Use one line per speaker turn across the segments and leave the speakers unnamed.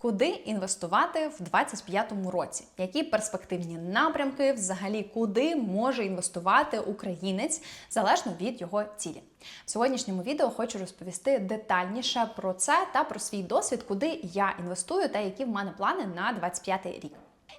Куди інвестувати в 2025 році? Які перспективні напрямки, взагалі, куди може інвестувати українець залежно від його цілі? В сьогоднішньому відео хочу розповісти детальніше про це та про свій досвід, куди я інвестую та які в мене плани на 2025 рік.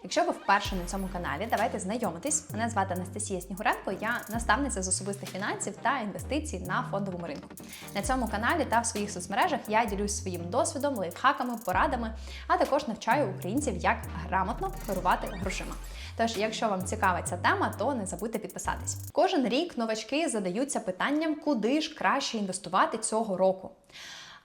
Якщо ви вперше на цьому каналі, давайте знайомитись. Мене звати Анастасія Снігуренко, я наставниця з особистих фінансів та інвестицій на фондовому ринку. На цьому каналі та в своїх соцмережах я ділюсь своїм досвідом, лайфхаками, порадами, а також навчаю українців, як грамотно керувати грошима. Тож, якщо вам цікава ця тема, то не забудьте підписатись. Кожен рік новачки задаються питанням, куди ж краще інвестувати цього року.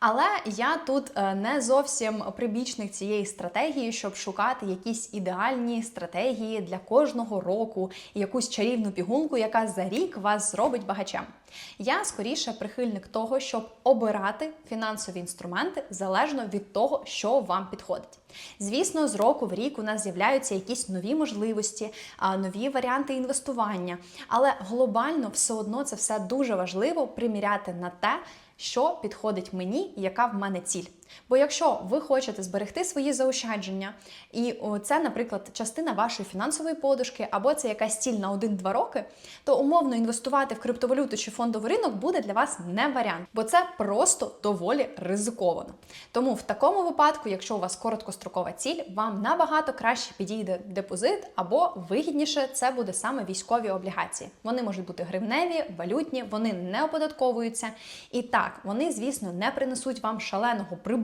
Але я тут е, не зовсім прибічник цієї стратегії, щоб шукати якісь ідеальні стратегії для кожного року якусь чарівну пігулку, яка за рік вас зробить багачем. Я скоріше прихильник того, щоб обирати фінансові інструменти залежно від того, що вам підходить. Звісно, з року в рік у нас з'являються якісь нові можливості, нові варіанти інвестування, але глобально все одно це все дуже важливо приміряти на те, що підходить мені яка в мене ціль. Бо якщо ви хочете зберегти свої заощадження, і це, наприклад, частина вашої фінансової подушки, або це якась ціль на 1-2 роки, то умовно інвестувати в криптовалюту чи фондовий ринок буде для вас не варіант, бо це просто доволі ризиковано. Тому в такому випадку, якщо у вас короткострокова ціль, вам набагато краще підійде депозит, або вигідніше це буде саме військові облігації. Вони можуть бути гривневі, валютні, вони не оподатковуються. І так, вони, звісно, не принесуть вам шаленого прибутку,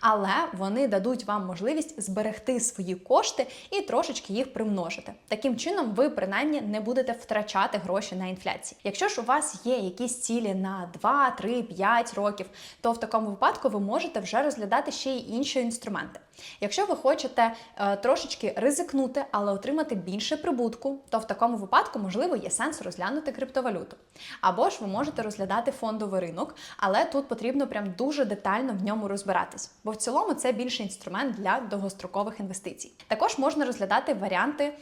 але вони дадуть вам можливість зберегти свої кошти і трошечки їх примножити. Таким чином, ви принаймні не будете втрачати гроші на інфляції. Якщо ж у вас є якісь цілі на 2, 3, 5 років, то в такому випадку ви можете вже розглядати ще й інші інструменти. Якщо ви хочете е, трошечки ризикнути, але отримати більше прибутку, то в такому випадку, можливо, є сенс розглянути криптовалюту. Або ж ви можете розглядати фондовий ринок, але тут потрібно прям дуже детально в ньому розбиратись, бо в цілому це більший інструмент для довгострокових інвестицій. Також можна розглядати варіанти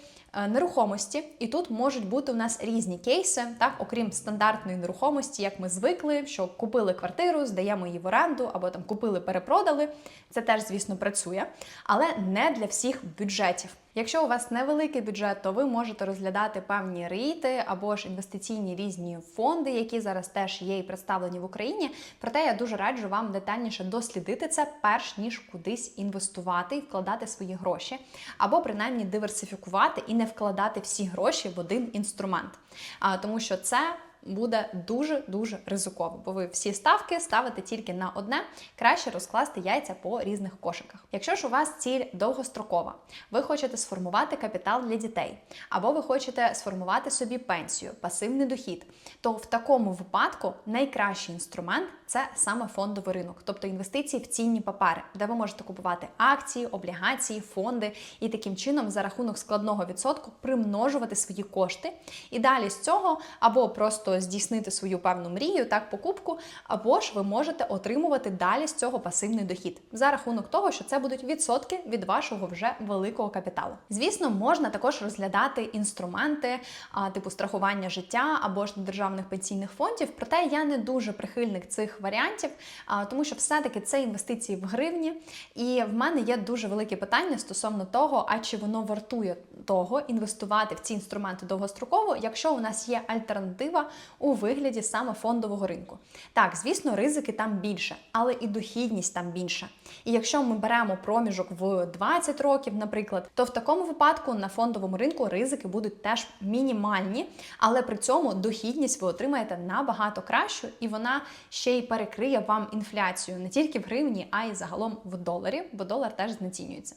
нерухомості, і тут можуть бути у нас різні кейси, так, окрім стандартної нерухомості, як ми звикли, що купили квартиру, здаємо її в оренду, або там купили, перепродали. Це теж, звісно, працює, але не для всіх бюджетів. Якщо у вас невеликий бюджет, то ви можете розглядати певні рейти або ж інвестиційні різні фонди, які зараз теж є і представлені в Україні. Проте я дуже раджу вам детальніше дослідити це, перш ніж кудись інвестувати і вкладати свої гроші, або принаймні диверсифікувати і не вкладати всі гроші в один інструмент, тому що це буде дуже-дуже ризиково, бо ви всі ставки ставите тільки на одне, краще розкласти яйця по різних кошиках. Якщо ж у вас ціль довгострокова, ви хочете сформувати капітал для дітей, або ви хочете сформувати собі пенсію, пасивний дохід, то в такому випадку найкращий інструмент це саме фондовий ринок, тобто інвестиції в цінні папери, де ви можете купувати акції, облігації, фонди і таким чином за рахунок складного відсотку примножувати свої кошти. І далі з цього або просто здійснити свою певну мрію, так покупку, або ж ви можете отримувати далі з цього пасивний дохід за рахунок того, що це будуть відсотки від вашого вже великого капіталу. Звісно, можна також розглядати інструменти а, типу страхування життя або ж державних пенсійних фондів. Проте я не дуже прихильник цих варіантів, а, тому що все-таки це інвестиції в гривні, і в мене є дуже велике питання стосовно того, а чи воно вартує того інвестувати в ці інструменти довгостроково, якщо у нас є альтернатива у вигляді саме фондового ринку. Так, звісно, ризики там більше, але і дохідність там більша. І якщо ми беремо проміжок в 20 років, наприклад, то в такому випадку на фондовому ринку ризики будуть теж мінімальні, але при цьому дохідність ви отримаєте набагато кращу, і вона ще й перекриє вам інфляцію не тільки в гривні, а й загалом в доларі, бо долар теж знецінюється.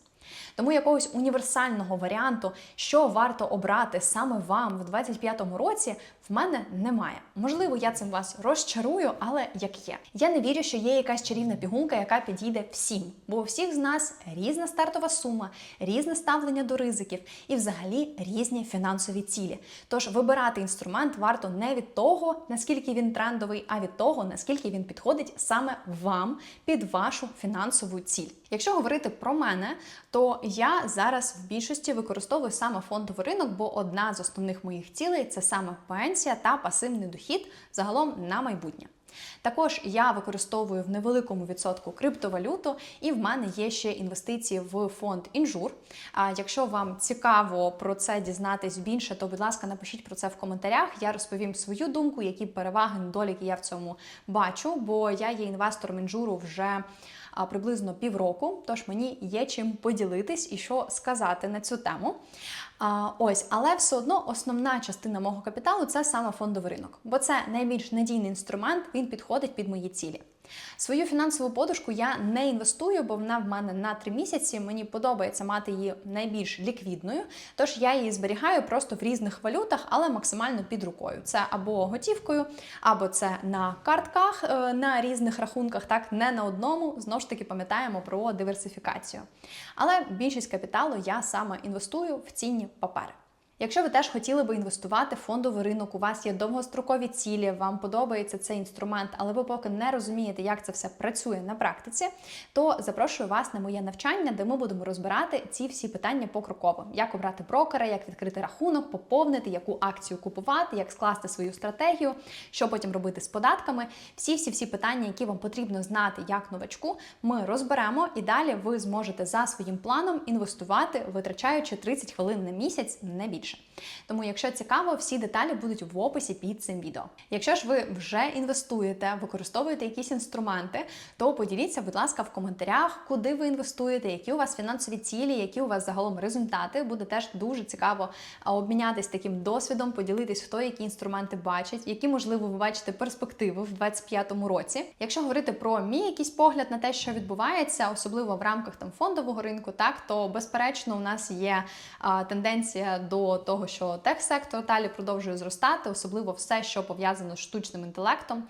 Тому якогось універсального варіанту, що варто обрати саме вам в 25-му році, в мене немає. Можливо, я цим вас розчарую, але як є. Я не вірю, що є якась чарівна пігулка, яка підійде всім, бо у всіх з нас різна стартова сума, різне ставлення до ризиків і, взагалі, різні фінансові цілі. Тож вибирати інструмент варто не від того, наскільки він трендовий, а від того, наскільки він підходить саме вам під вашу фінансову ціль. Якщо говорити про мене, то я зараз в більшості використовую саме фондовий ринок, бо одна з основних моїх цілей це саме пенсія та пасивний дохід загалом на майбутнє. Також я використовую в невеликому відсотку криптовалюту, і в мене є ще інвестиції в фонд інжур. А якщо вам цікаво про це дізнатись більше, то будь ласка, напишіть про це в коментарях. Я розповім свою думку, які переваги, недоліки я в цьому бачу, бо я є інвестором інжуру вже приблизно півроку, тож мені є чим поділитись і що сказати на цю тему. А, ось, але все одно основна частина мого капіталу це саме фондовий ринок, бо це найбільш надійний інструмент, він підходить під мої цілі. Свою фінансову подушку я не інвестую, бо вона в мене на три місяці. Мені подобається мати її найбільш ліквідною. Тож я її зберігаю просто в різних валютах, але максимально під рукою. Це або готівкою, або це на картках е, на різних рахунках, так не на одному. Знову ж таки пам'ятаємо про диверсифікацію. Але більшість капіталу я саме інвестую в цінні папери. Якщо ви теж хотіли би інвестувати в фондовий ринок, у вас є довгострокові цілі, вам подобається цей інструмент, але ви поки не розумієте, як це все працює на практиці, то запрошую вас на моє навчання, де ми будемо розбирати ці всі питання покроково: як обрати брокера, як відкрити рахунок, поповнити, яку акцію купувати, як скласти свою стратегію, що потім робити з податками. Всі всі всі питання, які вам потрібно знати як новачку, ми розберемо і далі ви зможете за своїм планом інвестувати, витрачаючи 30 хвилин на місяць, не більше. Тому, якщо цікаво, всі деталі будуть в описі під цим відео. Якщо ж ви вже інвестуєте, використовуєте якісь інструменти, то поділіться, будь ласка, в коментарях, куди ви інвестуєте, які у вас фінансові цілі, які у вас загалом результати. Буде теж дуже цікаво а, обмінятись таким досвідом, поділитись, хто які інструменти бачить, які можливо ви бачите перспективи в 2025 році. Якщо говорити про мій якийсь погляд на те, що відбувається, особливо в рамках там фондового ринку, так то безперечно у нас є а, тенденція до того, що техсектор далі продовжує зростати, особливо все, що пов'язано з штучним інтелектом.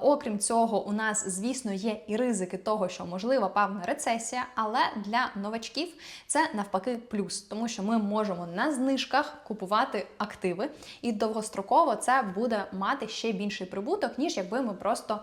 Окрім цього, у нас, звісно, є і ризики того, що можлива певна рецесія, але для новачків це навпаки плюс, тому що ми можемо на знижках купувати активи, і довгостроково це буде мати ще більший прибуток, ніж якби ми просто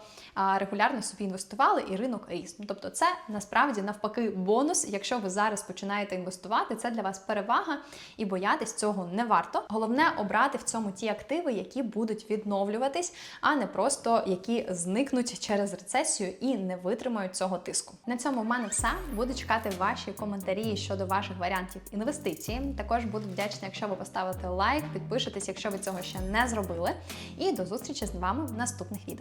регулярно собі інвестували і ринок ріс. Ну, Тобто, це насправді навпаки бонус. Якщо ви зараз починаєте інвестувати, це для вас перевага і боятись цього не варто. Головне обрати в цьому ті активи, які будуть відновлюватись, а не просто які зникнуть через рецесію і не витримають цього тиску. На цьому в мене все. Буду чекати ваші коментарі щодо ваших варіантів інвестицій. Також буду вдячна, якщо ви поставите лайк, підпишетесь, якщо ви цього ще не зробили. І до зустрічі з вами в наступних відео.